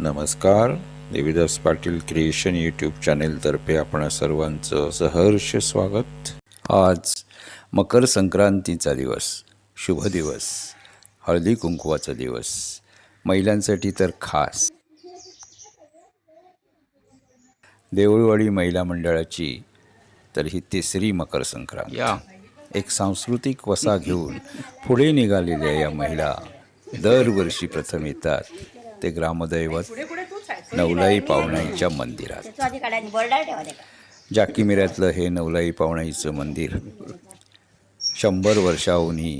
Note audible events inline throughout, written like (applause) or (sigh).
नमस्कार. Devidas Patil creation YouTube चॅनेलतर्फे आपणा सर्वांचं सहर्ष स्वागत. आज मकर संक्रांतीचा दिवस शुभ दिवस हळदी कुंकवाचा दिवस महिलांसाठी तर खास. देऊळवाडी महिला मंडळाची तर ही तिसरी मकर संक्रांत. या. एक सांस्कृतिक वसा घेऊन पुढे निघालेल्या या महिला दरवर्षी प्रथम येतात. ते ग्रामदैवत नवलाई पावणाईच्या मंदिरात. जाकीमिऱ्यातलं हे नवलाई पावणाईचं मंदिर शंभर वर्षाहूनही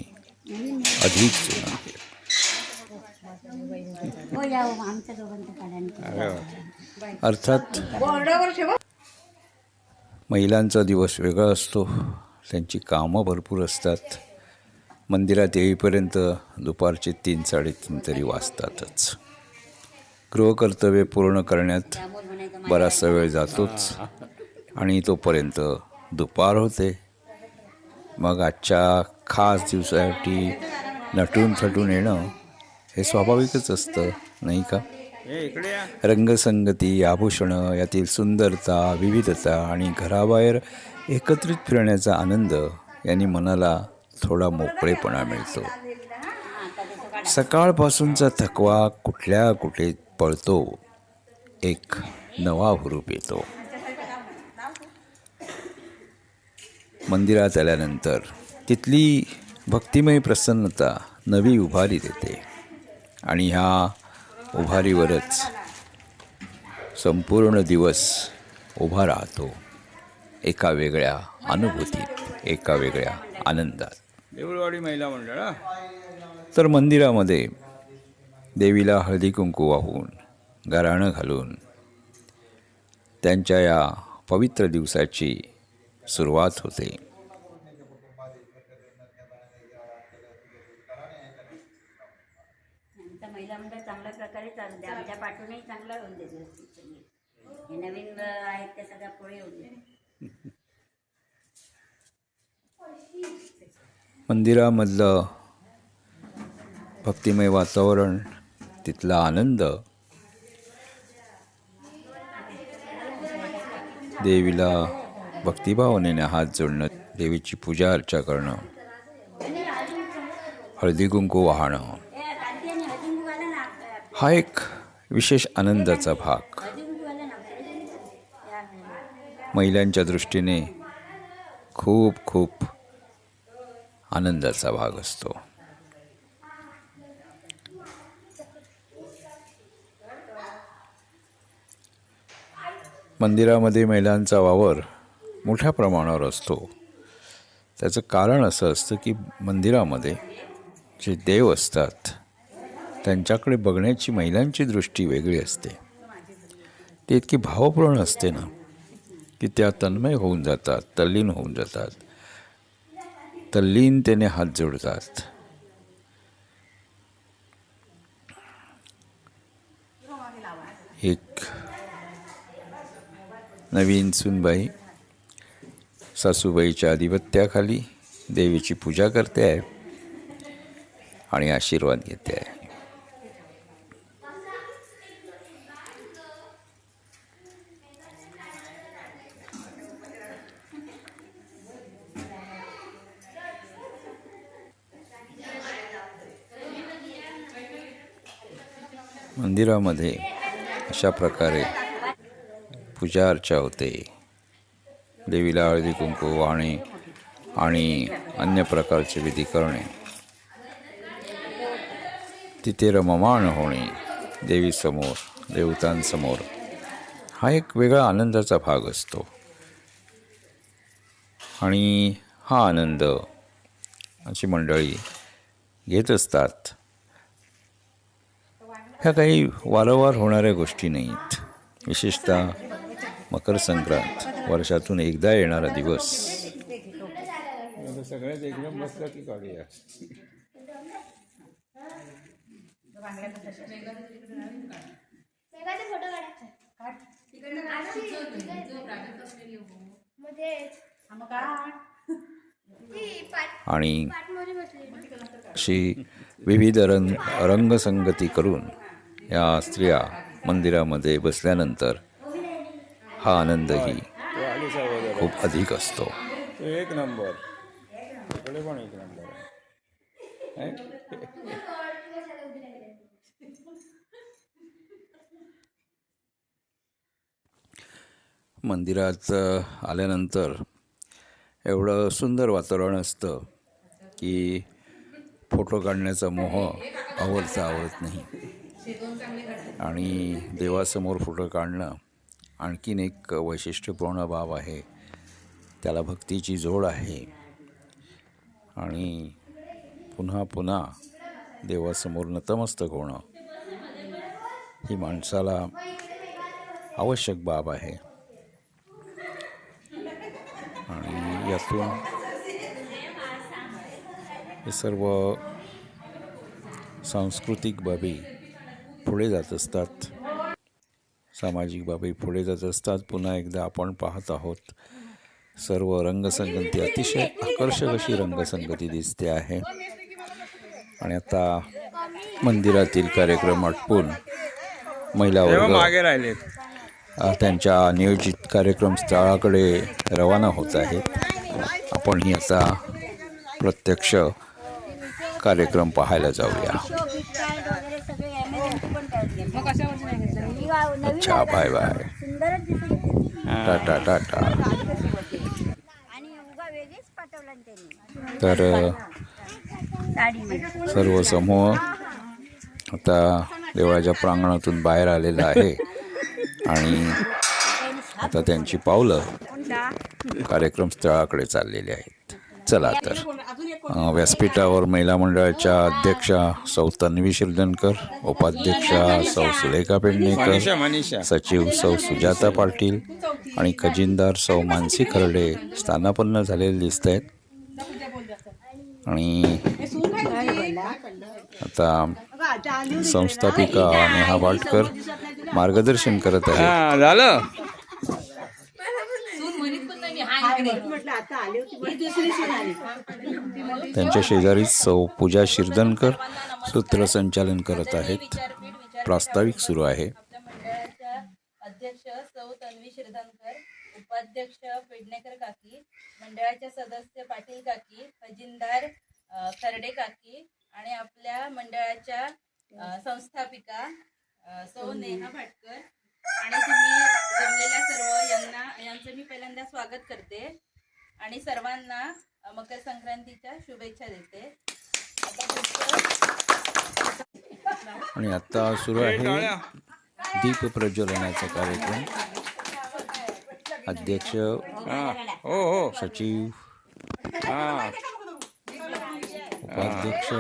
अधिक जुनं हो हो, अर्थात महिलांचा दिवस वेगळा असतो. त्यांची कामं भरपूर असतात. मंदिरात येईपर्यंत दुपारचे तीन साडेतीन तरी वाजतातच. गृहकर्तव्य पूर्ण करण्यात बराचसा वेळ जातोच. आणि तोपर्यंत दुपार होते. मग आजच्या खास दिवसासाठी नटून थटून येणं हे स्वाभाविकच असतं नाही का? रंगसंगती आभूषणं यातील सुंदरता विविधता आणि घराबाहेर एकत्रित फिरण्याचा आनंद यांनी मनाला थोडा मोकळेपणा मिळतो. सकाळपासूनचा थकवा कुठल्या कुठे पळतो. एक नवा हुरूप येतो. मंदिरात आल्यानंतर तिथली भक्तिमय प्रसन्नता नवी उभारी देते. आणि ह्या उभारीवरच संपूर्ण दिवस उभा राहतो. एका वेगळ्या अनुभूतीत एका वेगळ्या आनंदात. देऊळवाडी महिला मंडळ तर मंदिरामध्ये देवीला हळदी कुंकू वाहून गाराणं घालून. त्यांच्या या पवित्र दिवसाची सुरुवात होते. आमचं महिला मंडळ चांगल्या प्रकारे चालू दे आमच्या पाठूनही चांगला होऊन दे व्यवस्थित सगळे. हे नवीन अं, आहेत ते सगळ्या पुढे होऊन दे मंदिरामधलं भक्तिमय वातावरण तिथला आनंद. देवीला भक्तिभावनेने हात जोडणं देवीची पूजा अर्चा करणं. हळदी कुंकू वाहणं. हा एक विशेष आनंदाचा भाग. महिलांच्या दृष्टीने खूप खूप आनंदाचा भाग असतो. मंदिरामध्ये महिलांचा वावर मोठ्या प्रमाणावर असतो. त्याचं कारण असं असतं की मंदिरामध्ये जे देव असतात त्यांच्याकडे बघण्याची महिलांची दृष्टी वेगळी असते. ती इतकी भावपूर्ण असते ना की त्या तन्मय होऊन जातात तल्लीन होऊन जातात. तल्लीनतेने हात जोडतात. एक नवीन सुनबाई सासूबाईच्या आधिपत्याखाली देवीची पूजा करते आहे आणि आशीर्वाद घेते आहे. मंदिरामध्ये अशा प्रकारे पूजा अर्चा होते. देवीला हळदी कुंकू वाहणे आणि अन्य प्रकारचे विधी करणे. तिथे रममाण होणे देवीसमोर देवतांसमोर. हा एक वेगळा आनंदाचा भाग असतो. आणि हा आनंद अशी मंडळी घेत असतात. ह्या काही वारंवार होणाऱ्या गोष्टी नाहीत. विशेषतः मकर संक्रांत. वर्षातून एकदा येणारा दिवस. सगळ्यात एकदम बसला की काढूया आणि अशी विविध रंग रंगसंगती करून या स्त्रिया मंदिरामध्ये बसल्यानंतर हा आनंदही खूप अधिक असतो. एक नंबर. इकडे पण एक नंबर मंदिरात आल्यानंतर एवढं सुंदर वातावरण असतं की फोटो काढण्याचा मोह आवडता आवडत नाही. आणि देवासमोर फोटो काढणं आणखीन एक वैशिष्ट्यपूर्ण बाब आहे. त्याला भक्तीची जोड आहे. आणि पुन्हा पुन्हा देवासमोर नतमस्तक होणं ही माणसाला आवश्यक बाब आहे. आणि यातून हे सर्व सांस्कृतिक बाबी पुढे जात असतात. सामाजिक बाबी पुढे जात असतात पुन्हा एकदा आपण पाहत आहोत. सर्व रंगसंगती अतिशय आकर्षक अशी रंगसंगती दिसते आहे. आणि आता मंदिरातील कार्यक्रम आटपून महिला वर्ग मागे राहिलेत अ, त्यांच्या नियोजित कार्यक्रम स्थळाकडे रवाना होत आहेत. आपणही आता प्रत्यक्ष कार्यक्रम पाहायला जाऊया वगैरे सगळे अमेझॉन पण करत गेले. ही वा- नवीन अच्छा बाय बाय. टाटा टाटा तर साडीमध्ये सर्व समूह आता देवळाच्या प्रांगणातून बाहेर आलेला आहे. आणि आता त्यांची पावलं कार्यक्रम स्थळाकडे चाललेली आहेत. चला तर. व्यासपीठावर महिला मंडळाच्या अध्यक्षा सौ तन्वी शिरदनकर उपाध्यक्षा सौ सुलेखा पेडणेकर सचिव सौ सुजाता पाटील आणि खजिनदार सौ मानसी खर्डे स्थानापन्न झालेले दिसत आहेत. आणि आता संस्थापिका नेहा वाटकर मार्गदर्शन करत आहे हा झालं. त्यांच्या शेजारीच सौ पूजा शिरदनकर सूत्रसंचालन करत आहेत. प्रास्ताविक सुरू आहे. आपल्या मंडळाच्या अध्यक्ष सौ तन्वी शिरदनकर उपाध्यक्ष पेडणेकर काकी मंडळाच्या सदस्य पाटील काकी खजिनदार खर्डे काकी आणि आपल्या मंडळाच्या संस्थापिका सौ नेहा भाटकर आणि तुम्ही जमलेल्या सर्व यांना यांचं मी पहिल्यांदा स्वागत करते. आणि सर्वांना मकर संक्रांतीच्या शुभेच्छा देते. आणि आता सुरू आहे. दीप प्रज्वलनाचा कार्यक्रम. अध्यक्ष हा हो हो. सचिव उपाध्यक्ष.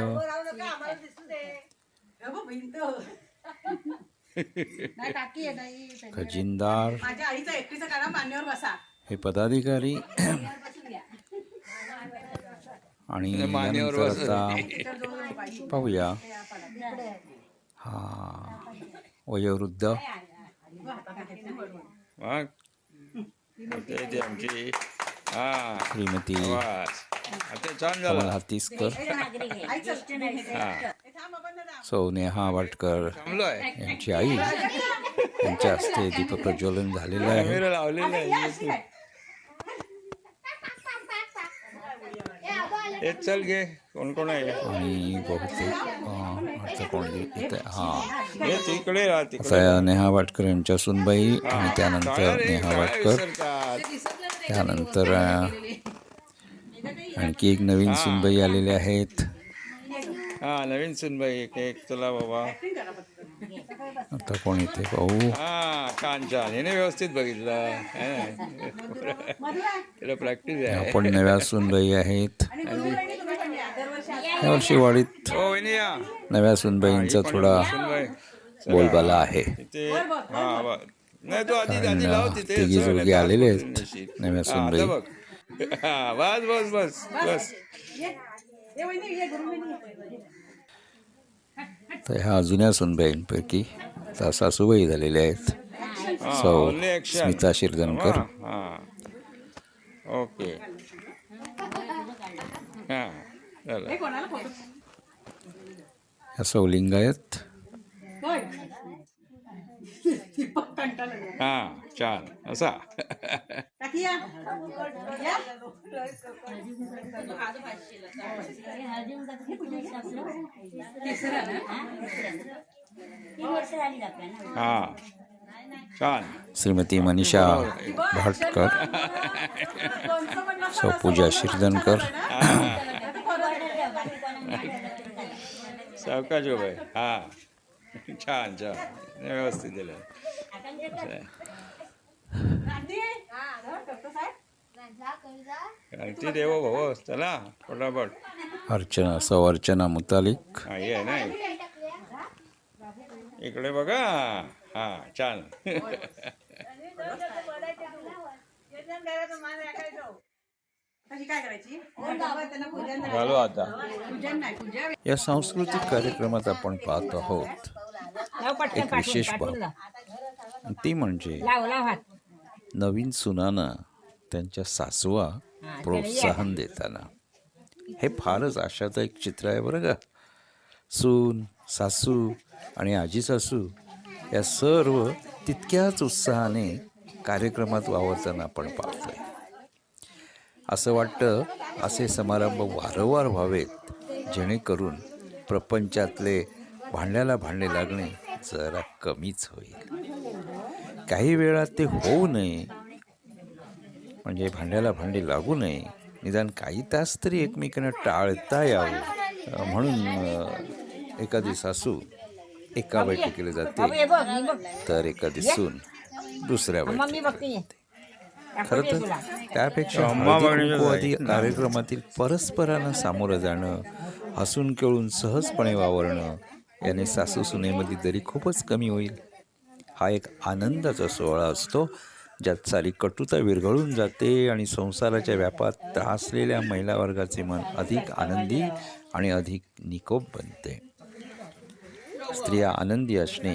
खजिनदार. माझ्या आईचा एकटीचा काढा मान्यवर बसा. हे पदाधिकारी आणि आता पाहूया. हा वयोवृद्ध. हा श्रीमती आहे. सौ नेहा वाटकर यांची आई. यांच्या हस्ते दीपप्रज्वलन झालेलं आहे. हे चल घे कोण कोण आहे? आणि बहुतेक कोण येत हा. तिकडे राहा तिकडे. नेहा वाटकर यांच्या सुनबाई आणि त्यानंतर नेहा वाटकर. त्यानंतर अं, आणखी एक नवीन सुनबाई आलेले आहेत. हा नवीन सुनबाई एक एक चला बाबा. आता कोण येते पाहू हा छान छान हिने व्यवस्थित बघितलं. तिला प्रॅक्टिस आहे. आपण नव्या सुनबाई आहेत. यावर्षी वाडीत हो नव्या सुनबाईंचा थोडा बोलबाला आहे. हा तिघी जोगी आलेले हात आहेत. नव्या सुनबाई. हा बस बस बस बस तर ह्या जुन्या सुनबाईंपैकी आता सासूबाई झालेल्या आहेत. सौ. स्मिता शिरदनकर. ओके हा. ह्या सौ लिंगायत हां छान. असा. काकी या या. तीन वर्ष झाली आपल्याला हां। छान श्रीमती मनीषा भाटकर सौ पूजा शिरदनकर सावकाश उभं आहे हां। छान छान व्यवस्थित दिलं। हा, देवो भाऊ चला पटापट अर्चना सौ अर्चना मुतालिक हा ये नाही इकडे बघा. हा छान. कशी काय करायची त्यांना पूजन घालू आता. पूजन नाही पूजा या सांस्कृतिक कार्यक्रमात आपण पाहत आहोत. एक विशेष बाब. ती म्हणजे नवीन सुनांना त्यांच्या सासवा प्रोत्साहन देताना. हे फारच आशादायक चित्र आहे बरं का. सून सासू आणि आजी सासू या सर्व तितक्याच उत्साहाने कार्यक्रमात वावरताना आपण पाहतोय. असं वाटतं असे समारंभ वारंवार व्हावेत जेणेकरून प्रपंचातले भांड्याला भांडे लागणे जरा कमीच होईल. काही वेळा ते होऊ नये. म्हणजे भांड्याला भांडे लागू नये. निदान काही तास तरी एकमेकांना टाळता यावं. अं, म्हणून एखादी सासू एका बैठकीला जाते तर एखादी सून दुसऱ्या बैठकीला खरं तर त्यापेक्षा कार्यक्रमातील परस्परांना सामोरं जाणं हसून खेळून सहजपणे वावरणं याने सासू सुनेमध्ये तरी खूपच कमी होईल. हा एक आनंदाचा सोहळा असतो ज्यात सारी कटुता विरघळून जाते आणि संसाराच्या व्यापात त्रासलेल्या महिला वर्गाचे मन अधिक आनंदी आणि अधिक निकोप बनते. स्त्रिया आनंदी असणे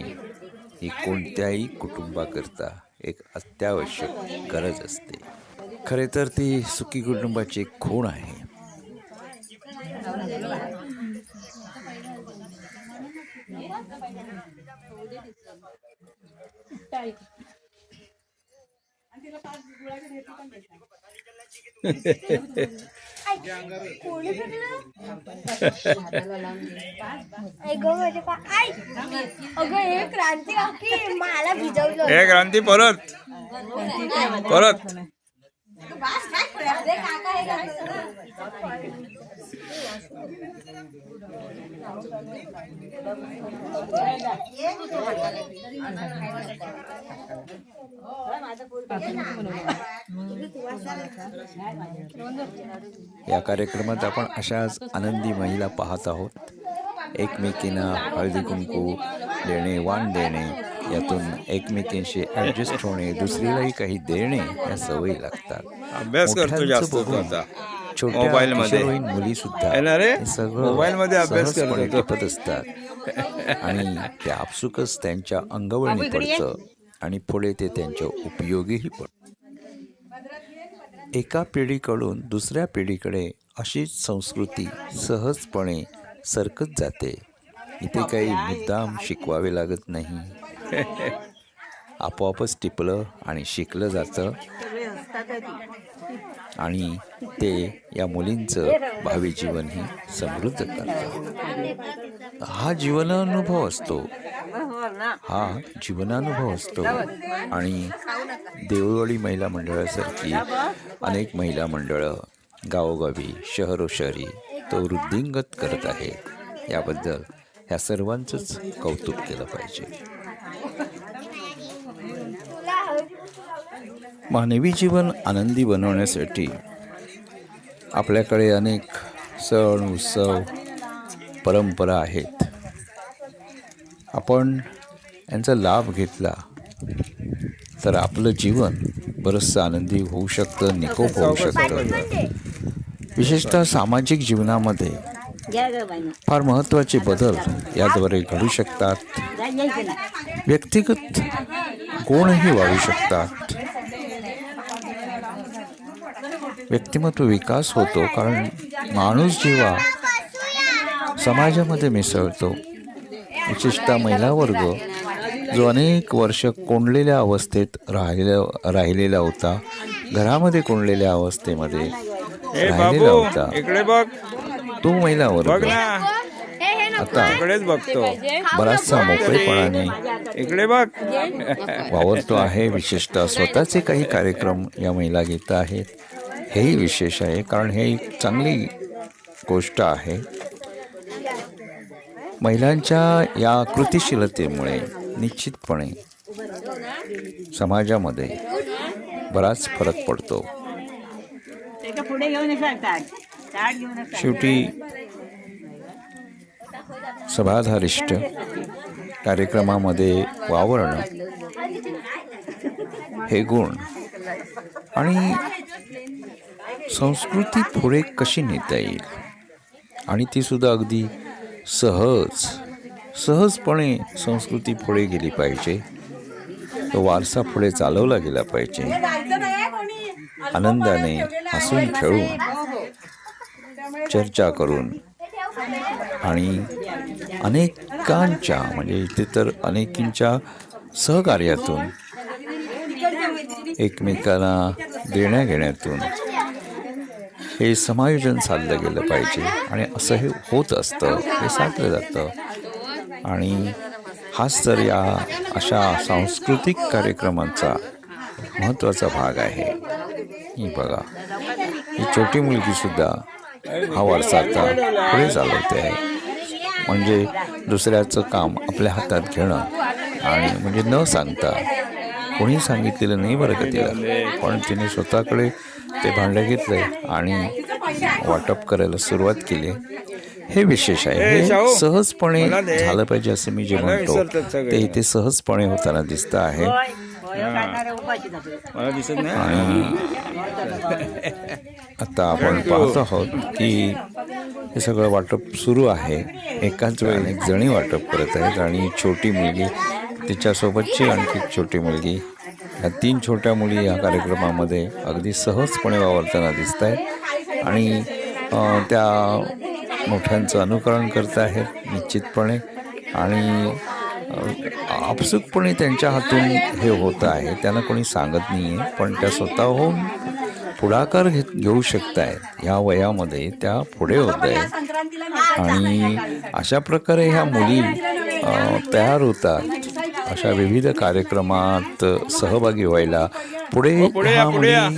ही कोणत्याही कुटुंबाकरता एक अत्यावश्यक गरज असते. खरे तर ती सुखी कुटुंबाची एक खूण आहे अगं माझे पा आई अगं हे क्रांती काकी परत परत या कार्यक्रमात आपण अशाच आनंदी महिला पाहत आहोत. एकमेकींना हळदी कुंकू देणे वाण देणे यातून एकमेकींशी ॲडजस्ट होणे दुसरीलाही काही देणे या सवयी लागतात. अभ्यास करतो जास्त मोबाईलमध्ये. किशोरवयीन मुली सुद्धा सगळं मोबाईलमध्ये अभ्यास करतो असतात. आणि ते आपसुकच त्यांच्या अंगवळणी पडतं आणि पुढे ते त्यांच्या उपयोगीही पडतं. एका पिढीकडून दुसऱ्या पिढीकडे अशीच संस्कृती सहजपणे सरकत जाते. इथे काही मुद्दाम शिकवावे लागत नाही. (laughs) आपोआपच टिपलं आणि शिकलं जातं. आणि ते या मुलींचं भावी जीवनही समृद्ध करतात. हा जीवनानुभव असतो. हा जीवनानुभव असतो. आणि देवळवाडी महिला मंडळासारखी अनेक महिला मंडळं गावोगावी शहरोशहरी तो वृद्धिंगत करत आहेत. याबद्दल ह्या सर्वांचंच कौतुक केलं पाहिजे. मानवी जीवन आनंदी बनवण्यासाठी आपल्याकडे अनेक सण उत्सव परंपरा आहेत. आपण यांचा लाभ घेतला तर आपलं जीवन बरंचसं आनंदी होऊ शकतं निकोप होऊ शकतं. विशेषतः सामाजिक जीवनामध्ये फार महत्त्वाचे बदल याद्वारे घडू शकतात. व्यक्तिगत गुणही वाढू शकतात. व्यक्तिमत्व विकास होतो कारण माणूस जेव्हा समाजामध्ये मिसळतो विशेषतः महिला वर्ग जो अनेक वर्ष कोंडलेल्या अवस्थेत राहिलेला राहिलेला होता घरामध्ये कोंडलेल्या अवस्थेमध्ये राहिलेला होता. इकडे बघ. तो महिला वर्ग आता इकडेच बघतो. बराचसा मोकळेपणाने इकडे बघ. वावरतो आहे. विशेषतः स्वतःचे काही कार्यक्रम या महिला घेत आहेत. हेही विशेष आहे कारण हे एक चांगली गोष्ट आहे. महिलांच्या या कृतिशीलतेमुळे निश्चितपणे समाजामध्ये बराच फरक पडतो. शेवटी सभाधारिष्ट कार्यक्रमामध्ये वावरणं हे गुण आणि संस्कृती पुढे कशी नेता येईल? आणि ती सुद्धा अगदी सहज सहजपणे संस्कृती पुढे गेली पाहिजे. तो वारसा पुढे चालवला गेला पाहिजे. आनंदाने हसून खेळून चर्चा करून आणि अनेकांच्या म्हणजे इथे तर अनेकींच्या सहकार्यातून एकमेकांना देण्या घेण्यातून हे समायोजन साधलं गेलं पाहिजे आणि असं हे होत असतं हे साधलं जातं. आणि हाच तर या अशा सांस्कृतिक कार्यक्रमांचा महत्त्वाचा भाग आहे. ही बघा ही छोटी मुलगीसुद्धा हा वारसा आता पुढे चालवते आहे. म्हणजे दुसऱ्याचं काम आपल्या हातात घेणं आणि म्हणजे न सांगता कोणी सांगितलेलं नाही बरं का तिला. पण तिने स्वतःकडे ते भांडं घेतलंय आणि वाटप करायला सुरुवात केली. हे विशेष आहे. हे सहजपणे. झालं पाहिजे असं मी जे म्हणतो. ते इथे सहजपणे होताना दिसतं आहे. आता आपण पाहत आहोत की हे सगळं वाटप सुरू आहे. एकाच वेळी अनेक जणी वाटप करत आहेत आणि छोटी मुलगी तिच्यासोबतची आणखी एक छोटी मुलगी ह्या तीन छोट्या मुली या कार्यक्रमामध्ये अगदी सहजपणे वावरताना दिसत आहेत आणि त्या मोठ्यांचं अनुकरण करत आहेत निश्चितपणे. आणि आपसुकपणे त्यांच्या हातून हे होतं आहे त्यांना कोणी सांगत नाही आहे पण त्या स्वतःहून पुढाकार घेत घेऊ शकत आहेत ह्या वयामध्ये त्या पुढे होत आहेत. आणि अशा प्रकारे ह्या मुली तयार होतात. अशा विविध कार्यक्रमात सहभागी व्हायला पुढे या, या.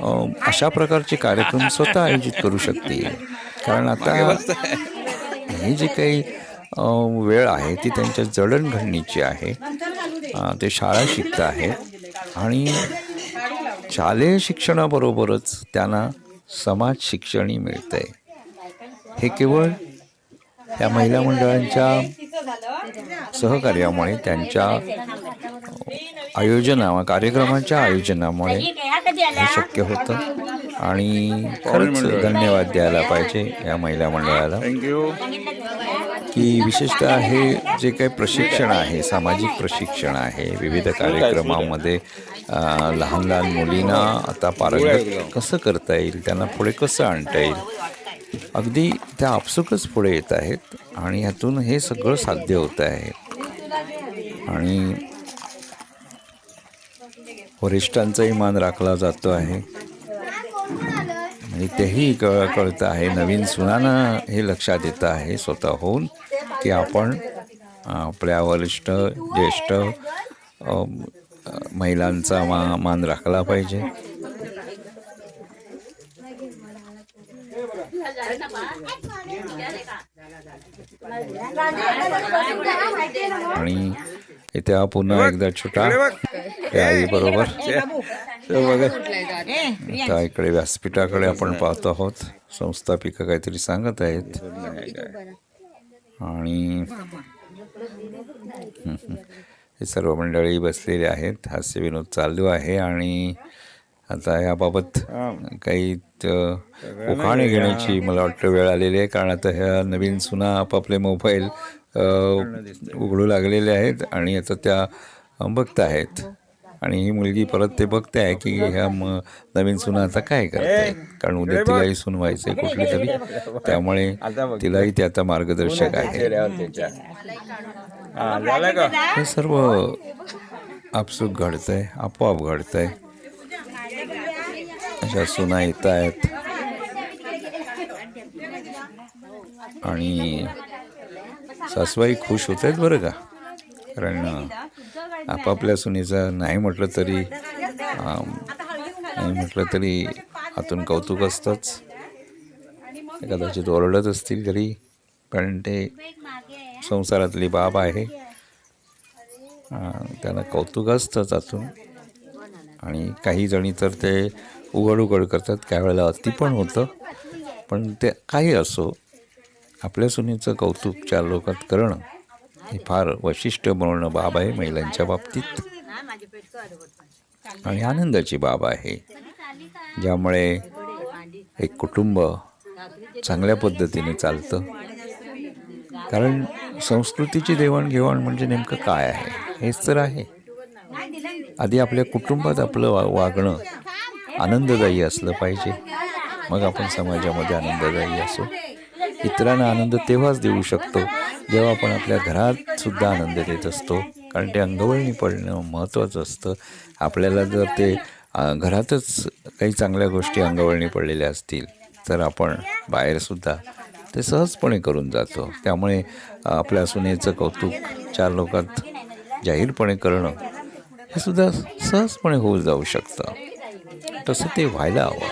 अ, अशा प्रकारचे कार्यक्रम स्वतः आयोजित करू शकतील. कारण आता ही जी काही वेळ आहे ती त्यांच्या जडणघडणीची आहे. ते शाळा शिकत आहेत. आणि शालेय शिक्षणाबरोबरच त्यांना समाज शिक्षणही मिळतं आहे हे केवळ त्या महिला मंडळांच्या सहकार्यामुळे त्यांच्या आयोजना कार्यक्रमाच्या आयोजनामुळे हे शक्य होतं. आणि खरंच धन्यवाद द्यायला पाहिजे या महिला मंडळाला. की विशेषतः हे जे काही प्रशिक्षण आहे सामाजिक प्रशिक्षण आहे विविध कार्यक्रमामध्ये अ, लहान लहान मुलींना आता पारंगत कसं करता येईल त्यांना पुढे कसं आणता येईल अगदी त्या आपसुकच पुढे येत आहेत आणि ह्यातून हे सगळं साध्य होत आहे. आणि वरिष्ठांचाही मान राखला जातो आहे. आणि तेही कळ कळतं आहे. नवीन सुनांना हे लक्षात येतं आहे स्वतःहून की आपण आपल्या वरिष्ठ ज्येष्ठ महिलांचा मा मान राखला पाहिजे. आणि इथे हा पुन्हा एकदा छोटा आई बरोबर. आता इकडे व्यासपीठाकडे आपण पाहतो आहोत. संस्थापिका काहीतरी सांगत आहेत. आणि हे सर्व मंडळी बसलेले आहेत. हास्य विनोद चालू आहे आणि आता याबाबत काही उखाणे घेण्याची मला वाटतं वेळ आलेली आहे कारण आता ह्या नवीन सुना आपापले मोबाईल उघडू लागलेले आहेत आणि आता त्या बघत आहेत आणि ही मुलगी परत ते बघते आहे की ह्या म नवीन सुना आता काय करतायत कारण उद्या तिलाही सून व्हायचंय कुठली तरी. त्यामुळे तिलाही ते आता मार्गदर्शक आहे. हा हे सर्व आपसूक घडतंय आपोआप घडतंय. अशा सुना येत आहेत. आणि सासवाई खुश होत आहेत बरं का? कारण आपापल्या सुनीचा नाही म्हटलं तरी नाही म्हटलं तरी आतून कौतुक असतंच. कदाचित ओरडत असतील घरी कारण ते संसारातली बाब आहे. त्यांना कौतुक असतंच आतून. आणि काही जणी तर ते उघड उघड करतात. काय वेळेला अति पण होतं. पण ते काही असो आपल्या सुनीचं कौतुक चार लोकात करणं हे फार वैशिष्ट्य बनवणं बाब आहे महिलांच्या बाबतीत. आणि आनंदाची बाब आहे. ज्यामुळे एक कुटुंब चांगल्या पद्धतीने चालतं. कारण संस्कृतीची देवाणघेवाण म्हणजे नेमकं काय आहे? हेच तर आहे. आधी आपल्या कुटुंबात आपलं वा वागणं आनंददायी असलं पाहिजे. मग आपण समाजामध्ये आनंददायी असो. इतरांना आनंद तेव्हाच देऊ शकतो जेव्हा आपण आपल्या घरात सुद्धा आनंद देत असतो. कारण ते अंगवळणी पडणं महत्त्वाचं असतं. आपल्याला जर ते घरातच काही चांगल्या गोष्टी अंगवळणी पडलेल्या असतील तर आपण बाहेरसुद्धा ते सहजपणे करून जातो. त्यामुळे आपल्या सुनेचं कौतुक चार लोकात जाहीरपणे करणं हे सुद्धा सहजपणे होऊन जाऊ शकतं. तसं ते व्हायला हवं.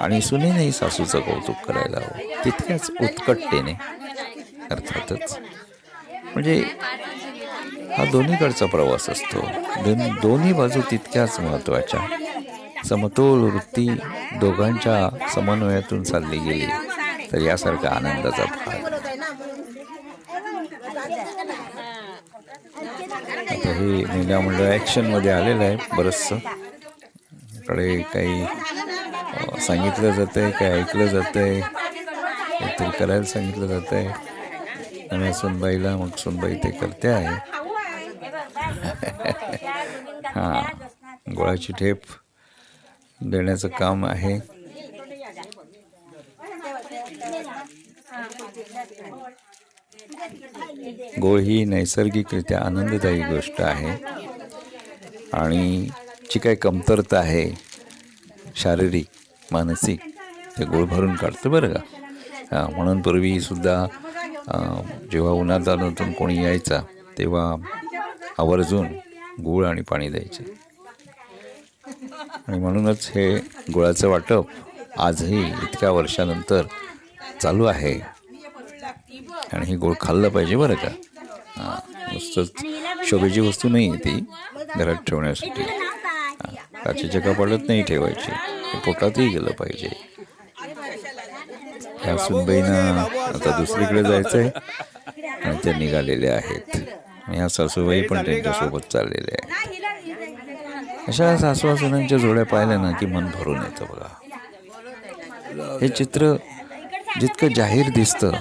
आणि सुनेनेही सासूचं कौतुक करायला हवं. तितक्याच उत्कटतेने अर्थातच. म्हणजे हा दोन्हीकडचा प्रवास असतो. दोन दोन्ही बाजू तितक्याच महत्त्वाच्या. समतोल वृत्ती दोघांच्या समन्वयातून चालली गेली तर यासारखा आनंदाचा भाग. आता हे महिला मंडळ ॲक्शनमध्ये आलेलं आहे बरंचसं. कडे काही सांगितलं जातं आहे काही ऐकलं जातं आहे काहीतरी करायला सांगितलं जातं आहे आणि सुनबाईला मग सुनबाई ते करते आहे. (laughs) हां गोळाची ठेप देण्याचं काम आहे. गोळ ही नैसर्गिकरित्या आनंददायी गोष्ट आहे. आणि जी काही कमतरता आहे? शारीरिक मानसिक ते गोळ भरून काढतं बरं का? हां म्हणून पूर्वीसुद्धा जेव्हा जेव्हा उन्हातानातून कोणी यायचा तेव्हा आवर्जून गूळ आणि पाणी द्यायचे. आणि म्हणूनच हे गुळाचं वाटप आजही इतक्या वर्षानंतर चालू आहे. आणि हे गोळ खाल्लं पाहिजे बरं का? हां नुसतंच शोभेची वस्तू नाही आहे ती घरात ठेवण्यासाठी. काचेच्या कपाटात नाही ठेवायचे. पोटातही गेलं पाहिजे. ह्या सुनबाईनं आता दुसरीकडे जायचं आहे आणि त्या निघालेल्या आहेत. आणि ह्या सासूबाई पण त्यांच्यासोबत चाललेल्या आहेत. अशा सासवा सुनांच्या जोड्या पाहिल्या ना की मन भरून येतं बघा. हे चित्र जितकं जाहीर दिसतं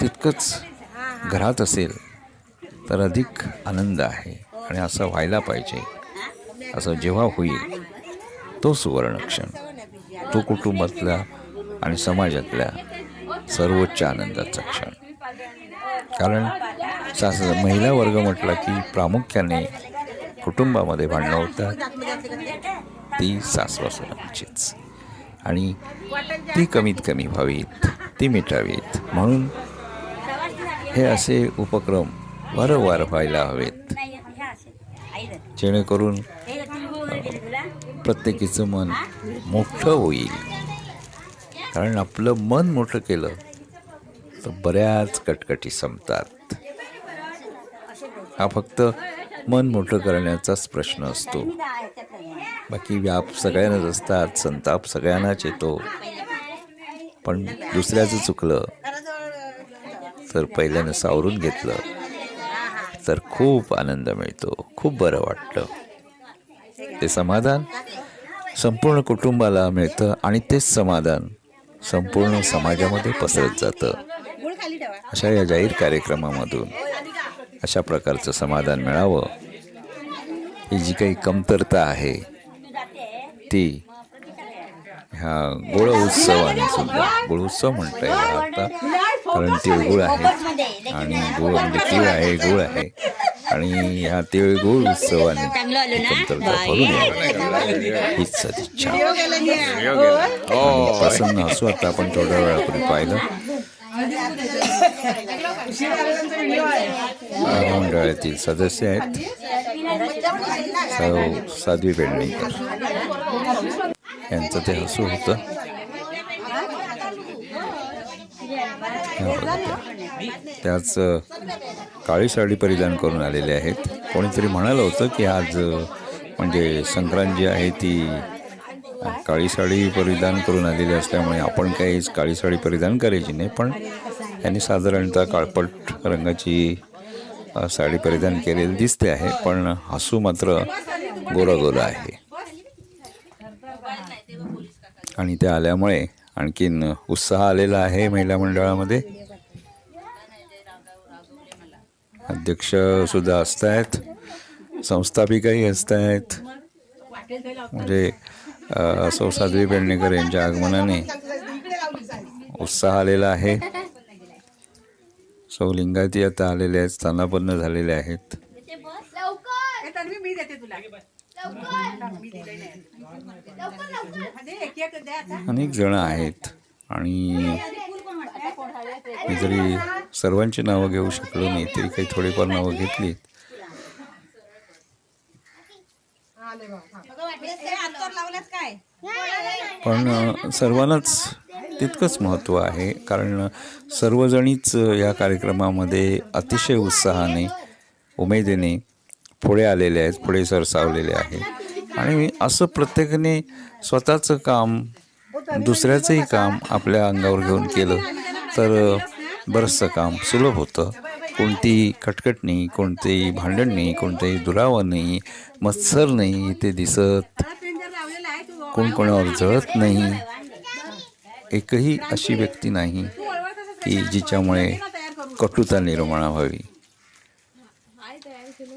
तितकंच घरात असेल तर अधिक आनंद आहे आणि असं व्हायला पाहिजे. असं जेव्हा होईल तो सुवर्णक्षण तो कुटुंबातल्या आणि समाजातल्या सर्वोच्च आनंदाचा क्षण. कारण सास महिला वर्ग म्हटला की प्रामुख्याने कुटुंबामध्ये भांडणं होतात. ती सासवासुनांचीच आणि ती कमीत कमी व्हावीत ती मिटावीत. म्हणून हे असे उपक्रम वारंवार व्हायला हवेत. जेणेकरून प्रत्येकीचं मन मोठं होईल. कारण आपलं मन मोठं केलं तर बऱ्याच कटकटी संपतात. हा फक्त मन मोठं करण्याचाच प्रश्न असतो. बाकी व्याप सगळ्यांनाच असतात संताप सगळ्यांनाच येतो. पण दुसऱ्याचं चुकलं तर पहिल्यानं सावरून घेतलं तर खूप आनंद मिळतो खूप बरं वाटतं ते समाधान? संपूर्ण कुटुंबाला मिळतं आणि तेच समाधान संपूर्ण समाजामध्ये पसरत जातं. अशा या जाहीर कार्यक्रमामधून अशा प्रकारचं समाधान मिळावं. ही जी काही कमतरता आहे ती ह्या गोळ उत्सवाने सुद्धा गोळ उत्सव म्हणता येईल आता. कारण तिळगुळ आहे आणि गुळ म्हणजे तीळ आहे गुळ आहे. आणि ह्या तिळगुळ उत्सवाने कमतरता भरून हीच सदिच्छा हो. प्रसन्न हसू आता आपण थोड्या वेळापूर्वी पाहिलं. मंडळातील सदस्य आहेत. सौ साध्वी पेडणेकर. यांचं ते हसू होतं. त्याच काळी साडी परिधान करून आलेले आहेत. कोणीतरी म्हणालं होतं की आज म्हणजे संक्रांत जी आहे ती काळी साडी परिधान करून आलेली असल्यामुळे आपण काही काळी साडी परिधान करायची नाही पण यांनी साधारणतः काळपट रंगाची साडी परिधान केलेली दिसते आहे पण हसू मात्र गोरा गोरा आहे. आणि ते आल्यामुळे आणखीन उत्साह आलेला आहे महिला मंडळामध्ये. अध्यक्ष सुद्धा असत आहेत संस्थापिकाही असत आहेत म्हणजे सौ साध्वी पेडणेकर यांच्या आगमनाने उत्साह आलेला आहे सौ लिंगायती आता आलेले आहेत स्थानापन्न झालेले आहेत अनेक जण आहेत आणि जरी सर्वांची नावं घेऊ शकलो नाही तरी काही थोडीफार नावं घेतली पण सर्वांनाच तितकंच महत्त्व आहे कारण सर्वजणीच या कार्यक्रमामध्ये अतिशय उत्साहाने उमेदीने पुढे आलेले आहेत पुढे सरसावलेले आहेत आणि असं प्रत्येकाने स्वतःचं काम दुसऱ्याचंही काम आपल्या अंगावर घेऊन केलं तर बरंचसं काम सुलभ होतं. कोणतीही कटकट नाही कोणतेही भांडण नाही कोणतेही दुरावा नाही मत्सर नाही ते दिसत कोण कोणावर जळत नाही. एकही अशी व्यक्ती नाही की जिच्यामुळे कटुता निर्माण व्हावी.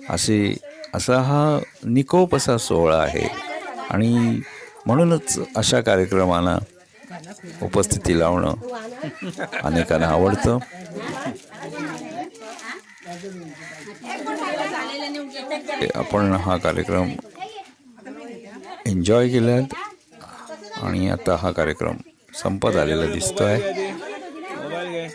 असे असा हा निकोप असा सोहळा आहे. आणि म्हणूनच अशा कार्यक्रमांना उपस्थिती लावणं अनेकांना आवडतं. आपण हा कार्यक्रम एन्जॉय केलात आणि आता हा कार्यक्रम संपत आलेला दिसतो आहे मोबाईल घे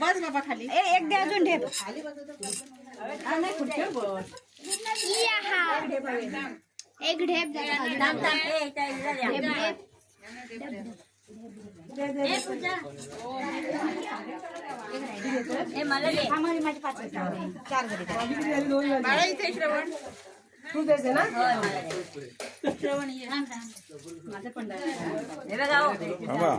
बस बाबा खाली ए एक दे अजून ढेप या हा. एक ढेप द्या अजून. थांब, थांब. ए, त्या हिला द्या. ढेप, ढेप. ए, पूजा. ए, मला दे. बाळा इथे श्रवण हे हो.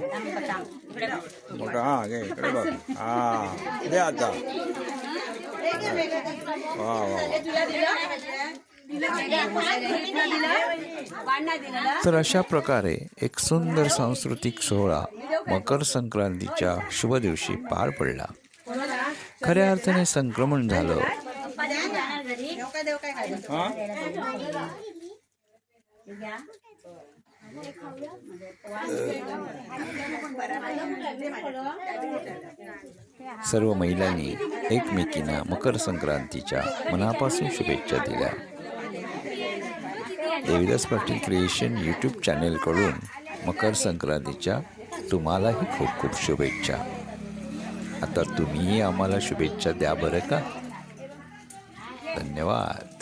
मोठा हा घे इकडे बघ हा दे आता वा वा तर अशा प्रकारे एक सुंदर सांस्कृतिक सोहळा मकर संक्रांतीच्या शुभ दिवशी पार पडला. खऱ्या अर्थाने संक्रमण झालं. सर्व महिलांनी एकमेकींना मकर संक्रांतीच्या मनापासून शुभेच्छा दिल्या. देवीदास पाटील क्रिएशन यूट्यूब चॅनेलकडून मकर संक्रांतीच्या तुम्हालाही खूप खूप शुभेच्छा. आता तुम्हीही आम्हाला शुभेच्छा द्या बरं का? धन्यवाद.